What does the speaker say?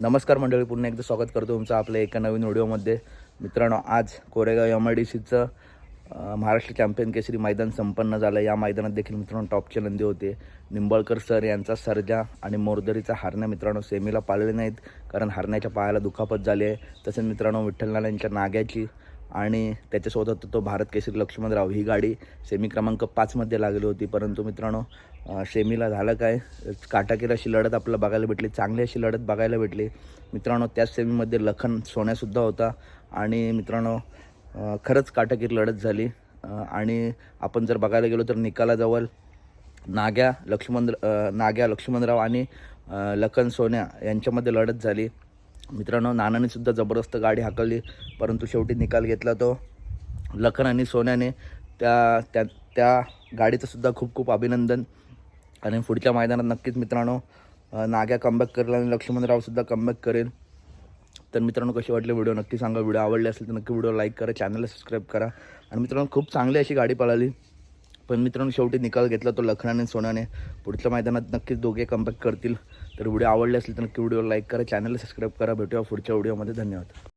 नमस्कार मंडळी पुन्हा एकदा स्वागत करतो तुमचं आपल्या एका नवीन व्हिडिओमध्ये. मित्रांनो आज कोरेगाव एम आय डी सीचं महाराष्ट्र चॅम्पियन केसरी मैदान संपन्न झालं. या मैदानात देखील मित्रांनो टॉपचे नंदी होते. निंबाळकर सर यांचा सर्जा आणि मोरदरीचा हारण्या मित्रांनो सेमीला पाळले नाहीत कारण हारण्याच्या पायाला दुखापत झाली आहे. तसेच मित्रांनो विठ्ठलनाथ नाग्याची आणि त्याच्यासोबत होता तो भारत केसरी लक्ष्मणराव ही गाडी सेमी क्रमांक पाचमध्ये लागली होती. परंतु मित्रांनो सेमीला झालं काय? काटाकीर अशी लढत आपल्याला बघायला भेटली चांगली अशी लढत बघायला भेटली. मित्रांनो त्याच सेमीमध्ये लखन सोन्यासुद्धा होता. आणि मित्रांनो खरंच काटाकीर लढत झाली. आणि आपण जर बघायला गेलो तर निकालाजवळ नाग्या लक्ष्मण नाग्या लक्ष्मणराव आणि लखन सोन्या यांच्यामध्ये लढत झाली. मित्रांनो नानाने सुद्धा जबरदस्त गाडी हाकलली. परंतु शेवटी निकाल घेतला तो. लखन आणि सोन्याने त्या त्या त्या गाडीचं सुद्धा खूप खूप अभिनंदन. आणि पुढच्या मैदानात नक्कीच मित्रांनो नाग्या कमबॅक करेल आणि लक्ष्मणरावसुद्धा कमबॅक करेल. तर मित्रांनो कशी वाटले व्हिडिओ नक्की सांगा. व्हिडिओ आवडले असेल तर नक्की व्हिडिओ लाईक करा चॅनलला सबस्क्राईब करा. आणि मित्रांनो खूप चांगली अशी गाडी पळाली. पण मित्रांनो शेवटी निकाल घेतला तो लखनाने सोनाने सोन्याने. पुढच्या मैदानात नक्कीच दोघे कमबॅक करतील. तर व्हिडिओ आवडले असेल तर नक्की व्हिडिओ लाईक करा चॅनलला सबस्क्राईब करा. भेटूया पुढच्या व्हिडिओमध्ये धन्यवाद.